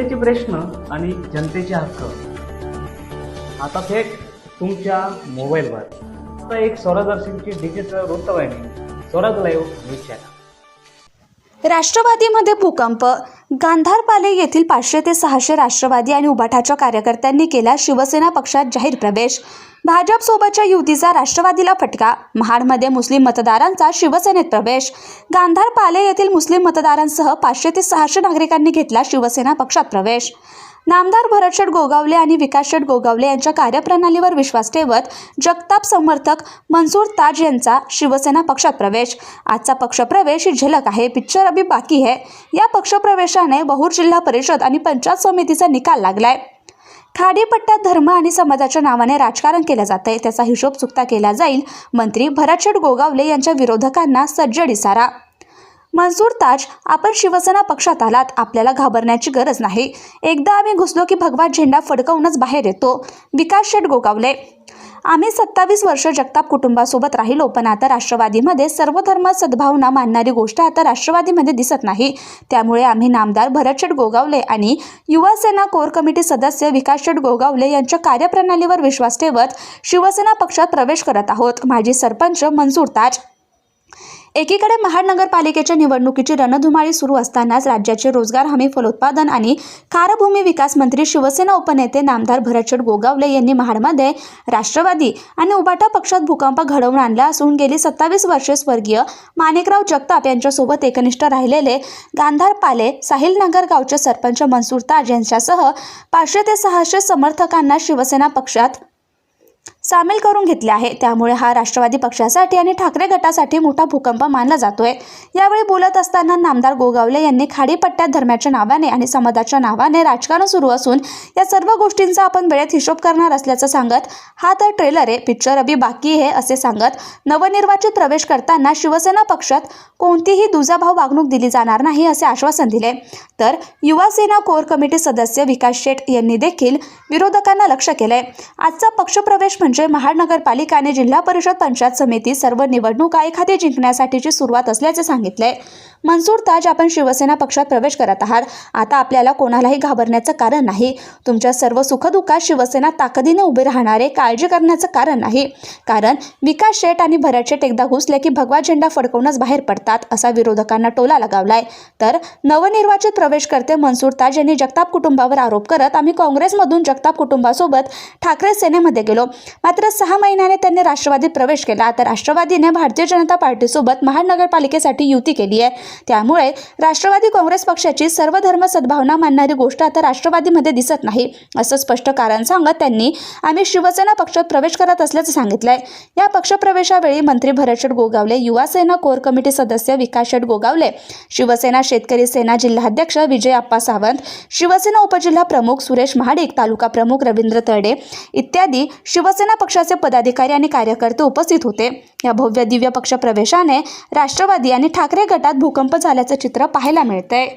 जनतेचे प्रश्न आणि जनतेचे हक्क. आता थेट तुमच्या मोबाईलवर. आता एक स्वरदर्शनची डिजिटल वृत्तवाहिनी स्वराज लाईव्ह न्यूज चॅनल. राष्ट्रवादीमध्ये भूकंप. गांधारपाले येथील पाचशे ते सहाशे राष्ट्रवादी आणि उबाठाच्या कार्यकर्त्यांनी केला शिवसेना पक्षात जाहीर प्रवेश. भाजपसोबतच्या युतीचा राष्ट्रवादीला फटका. महाडमध्ये मुस्लिम मतदारांचा शिवसेनेत प्रवेश. गांधार पाले येथील मुस्लिम मतदारांसह पाचशे ते सहाशे नागरिकांनी घेतला शिवसेना पक्षात प्रवेश. नामदार भरतशेठ गोगावले आणि विकासशेठ गोगावले यांच्या कार्यप्रणालीवर विश्वास ठेवत जगताप समर्थक मनसूर ताज यांचा शिवसेना पक्षात प्रवेश. आजचा पक्षप्रवेश ही झलक आहे पिक्चर अभी बाकी है. या पक्षप्रवेशाने बहुर जिल्हा परिषद आणि पंचायत समितीचा निकाल लागलाय. खाडीपट्ट्यात धर्म आणि समाजाच्या नावाने राजकारण केलं जातंय. त्याचा हिशोब चुकता केला जाईल मंत्री भरतशेठ गोगावले यांच्या विरोधकांना सज्जड इशारा मंसूर ताज आपण शिवसेना पक्षात आलात आपल्याला घाबरण्याची गरज नाही. एकदा आम्ही घुसलो की भगवा झेंडा फडकवूनच बाहेर येतो. विकास शेठ गोगावले आम्ही सत्तावीस वर्ष जगताप कुटुंबासोबत राहिलो पण आता राष्ट्रवादीमध्ये सर्व धर्म सद्भावना मानणारी गोष्ट आता राष्ट्रवादीमध्ये दिसत नाही. त्यामुळे आम्ही नामदार भरतशेठ गोगावले आणि युवासेना कोर कमिटी सदस्य विकासशेठ गोगावले यांच्या कार्यप्रणालीवर विश्वास ठेवत शिवसेना पक्षात प्रवेश करत आहोत. माजी सरपंच मंजूर ताज एकीकडे महानगरपालिकेच्या निवडणुकीची रणधुमाळी सुरू असतानाच राज्याचे रोजगार हमी फलोत्पादन आणि कारभूमी विकास मंत्री शिवसेना उपनेते नामदार भरतशेठ गोगावले यांनी महाडमध्ये राष्ट्रवादी आणि उबाटा पक्षात भूकंप घडवून आणला असून गेली सत्तावीस वर्षे स्वर्गीय माणिकराव जगताप यांच्यासोबत एकनिष्ठ राहिलेले गांधार पाले साहिलनगर गावचे सरपंच मनसूर ताज यांच्यासह पाचशे ते सहाशे समर्थकांना शिवसेना पक्षात सामील करून घेतले आहे. त्यामुळे हा राष्ट्रवादी पक्षासाठी आणि ठाकरे गटासाठी मोठा भूकंप मानला जातोय. यावेळी बोलत असताना नामदार गोगावले यांनी खाडीपट्ट्यात धर्माच्या नावाने आणि समाजाच्या नावाने राजकारण सुरू असून या सर्व गोष्टींचा आपण वेळेत हिशोब करणार असल्याचं सांगत हा तर ट्रेलर आहे पिक्चर अभी बाकी आहे असे सांगत नवनिर्वाचित प्रवेश करताना शिवसेना पक्षात कोणतीही दुजाभाव वागणूक दिली जाणार नाही असे आश्वासन दिले. तर युवा सेना कोर कमिटी सदस्य विकास शेठ यांनी देखील विरोधकांना लक्ष केलंय. आजचा पक्षप्रवेश म्हणजे महानगरपालिका आणि जिल्हा परिषद पंचायत समिती सर्व निवडणुका एखादी जिंकण्यासाठीची सुरुवात असल्याचे सांगितले मनसूर ताज आपण शिवसेना पक्षात प्रवेश करत आहात. आता आपल्याला कोणालाही घाबरण्याचं कारण नाही. तुमच्या सर्व सुखदुःखात शिवसेना ताकदीने उभे राहणारे काळजी करण्याचं कारण नाही. कारण विकास शेठ आणि भरत शेठ एकदा घुसले की भगवा झेंडा फडकवूनच बाहेर पडतात असा विरोधकांना टोला लगावलाय. तर नवनिर्वाचित प्रवेशकर्ते मनसूर ताज यांनी जगताप कुटुंबावर आरोप करत आम्ही काँग्रेसमधून जगताप कुटुंबासोबत ठाकरे सेनेमध्ये गेलो. मात्र सहा महिन्याने त्यांनी राष्ट्रवादीत प्रवेश केला. तर राष्ट्रवादीने भारतीय जनता पार्टीसोबत महानगरपालिकेसाठी युती केली आहे. त्यामुळे राष्ट्रवादी काँग्रेस पक्षाची सर्व धर्म सद्भावना मानणारी गोष्ट आता राष्ट्रवादीमध्ये दिसत नाही असं स्पष्ट कारण सांगत त्यांनी आम्ही शिवसेना पक्षात प्रवेश करत असल्याचं सांगितलंय. या पक्षप्रवेशावेळी मंत्री भरतशेठ गोगावले युवासेना कोर कमिटी सदस्य विकास शेठ गोगावले शिवसेना शेतकरी सेना जिल्हाध्यक्ष विजय आप्पा सावंत शिवसेना उपजिल्हा प्रमुख सुरेश महाडिक तालुका प्रमुख रवींद्र तडे इत्यादी शिवसेना पक्षाचे पदाधिकारी आणि कार्यकर्ते उपस्थित होते. या भव्य दिव्य पक्ष प्रवेशाने राष्ट्रवादी आणि ठाकरे गटात भूकंप झाल्याचं चित्र पाहायला मिळतंय.